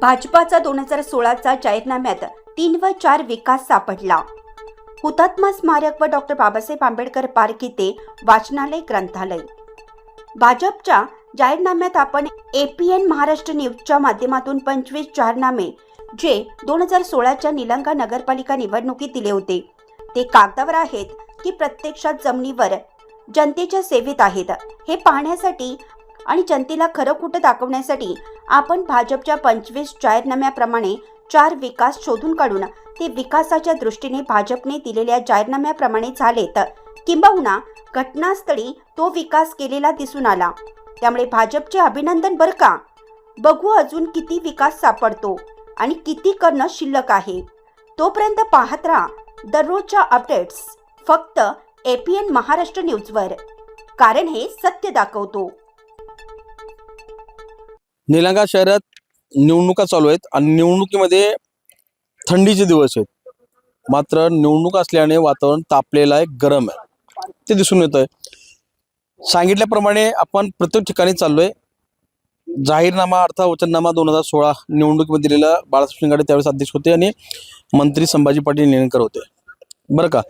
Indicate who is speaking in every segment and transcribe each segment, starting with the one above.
Speaker 1: भाजपाचा दोन हजार सोळाचा जाहीरनाम्यात तीन व चार विकास सापडला. हुतात्मा स्मारक व डॉक्टर बाबासाहेब आंबेडकर पार्क इथे वाचनालय ग्रंथालय. भाजपच्या जाहीरनाम्यात आपण एपीएन महाराष्ट्र न्यूजच्या माध्यमातून पंचवीस जाहीरनामे जे दोन हजार सोळाच्या निलंगा नगरपालिका निवडणुकीत दिले होते. ते कागदावर आहेत की प्रत्यक्षात जमिनीवर? जनतेच्या सेवेत आहेत. हे पाहण्यासाठी आणि जनतेला खरं खोटं दाखवण्यासाठी आपण भाजपच्या पंचवीस जाहीरनाम्याप्रमाणे चार विकास शोधून काढून ते विकासाच्या दृष्टीने भाजपने दिलेल्या जाहीरनाम्याप्रमाणे झालेत. किंबहुना घटनास्थळी तो विकास केलेला दिसून आला. त्यामुळे भाजपचे अभिनंदन बरं का? बघू अजून किती विकास सापडतो आणि किती करणं शिल्लक आहे. तोपर्यंत पाहत राहा. दररोजच्या अपडेट्स फक्त एपीएन महाराष्ट्र न्यूजवर. कारण हे सत्य दाखवतो.
Speaker 2: निलंगा शहरात निवडणुका चालू आहेत आणि निवडणुकीमध्ये थंडीचे दिवस आहेत. मात्र निवडणूक असल्याने वातावरण तापलेलं आहे गरम आहे. ते दिसून येत आहे सांगितल्याप्रमाणे आपण प्रत्येक ठिकाणी चाललोय. जाहीरनामा अर्थात वचननामा दोन हजार सोळा निवडणुकीमध्ये दिलेला बाळासाहेब शिंगाडे त्यावेळेस अध्यक्ष होते आणि मंत्री संभाजी पाटील निलंगकर होते. बरं का?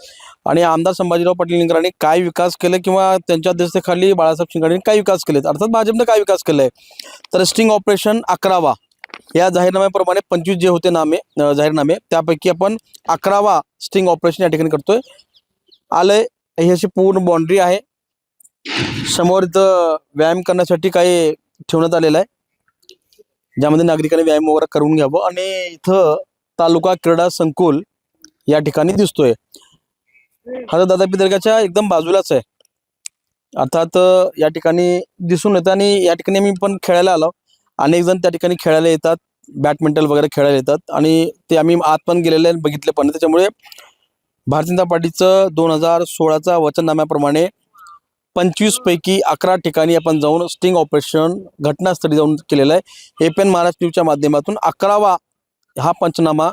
Speaker 2: आणि आमदार संभाजीराव पाटील निलंगकरांनी काय विकास केले किंवा त्यांच्या अध्यक्षतेखाली बाळासाहेब शिंगाडेंनी काय विकास केलेत? अर्थात भाजपनं काय विकास केलाय? तर स्टिंग ऑपरेशन अकरावा या जाहीरनाम्याप्रमाणे पंचवीस जे होते नामे जाहीरनामे त्यापैकी आपण अकरावा स्टिंग ऑपरेशन या ठिकाणी करतोय. आलंय ही अशी पूर्ण बाउंड्री आहे. समोर इथं व्यायाम करण्यासाठी काही ठेवण्यात आलेलं आहे. ज्यामध्ये नागरिकांनी व्यायाम वगैरे करून घ्यावं. आणि इथं तालुका क्रीडा संकुल या ठिकाणी दिसतोय. हा तर दादा दर्गाच्या एकदम बाजूलाच आहे. अर्थात या ठिकाणी दिसून येतं आणि या ठिकाणी मी पण खेळायला आलो. अनेक जण त्या ठिकाणी खेळायला येतात. बॅडमिंटन वगैरे खेळायला येतात. आणि ते आम्ही आत पण गेलेले बघितले पण. त्याच्यामुळे भारतीय जनता पार्टीचं दोन हजार सोळाचा वचननाम्याप्रमाणे पंचवीस पैकी अकरा ठिकाणी आपण जाऊन स्टिंग ऑपरेशन घटनास्थळी जाऊन केलेलं आहे. एपीएन महाराष्ट्र न्यूजच्या माध्यमातून अकरावा हा पंचनामा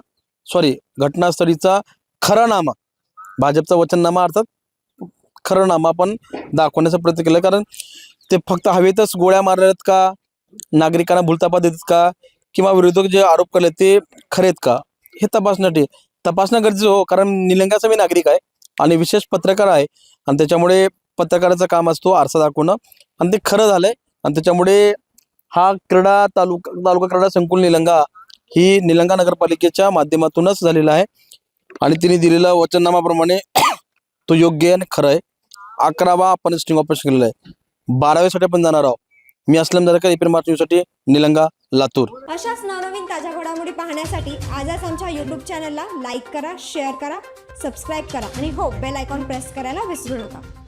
Speaker 2: सॉरी घटनास्थळीचा खरा नामा. भाजपचा वचननामा अर्थात खरानामा पण आपण दाखवण्याचा प्रयत्न केला. कारण ते फक्त हवेतच गोळ्या मारल्या आहेत का? नागरिकांना भूलतापा देतात का? किंवा विरोधक जे आरोप केले ते खरे आहेत का? हे तपासण्यासाठी तपासणं गरजेचं हो कारण निलंगाचा मी नागरिक आहे आणि विशेष पत्रकार आहे. आणि त्याच्यामुळे पत्रकाराचं काम असतो आरसा दाखवणं. आणि ते खरं झालंय. आणि त्याच्यामुळे हा क्रीडा तालुका तालुका क्रीडा संकुल निलंगा ही निलंगा नगरपालिकेच्या माध्यमातूनच झालेला आहे. आणि तिने दिलेल्या वचननामाप्रमाणे तो योग्य आहे आणि खरं आहे. अकरावा आपण स्टिंग ऑपरेशन केलेलं आहे. बाराव्यासाठी आपण जाणार आहोत. मी असलम दरकर एपीएन न्यूजसाठी निलंगा लातूर.
Speaker 3: अशाच नवनवीन ताज्या घडामोडी पाहण्यासाठी आजच आमच्या यूट्यूब चॅनलला लाईक करा शेअर करा सबस्क्राईब करा. आणि हो बेल आयकॉन प्रेस करायला विसरू नका.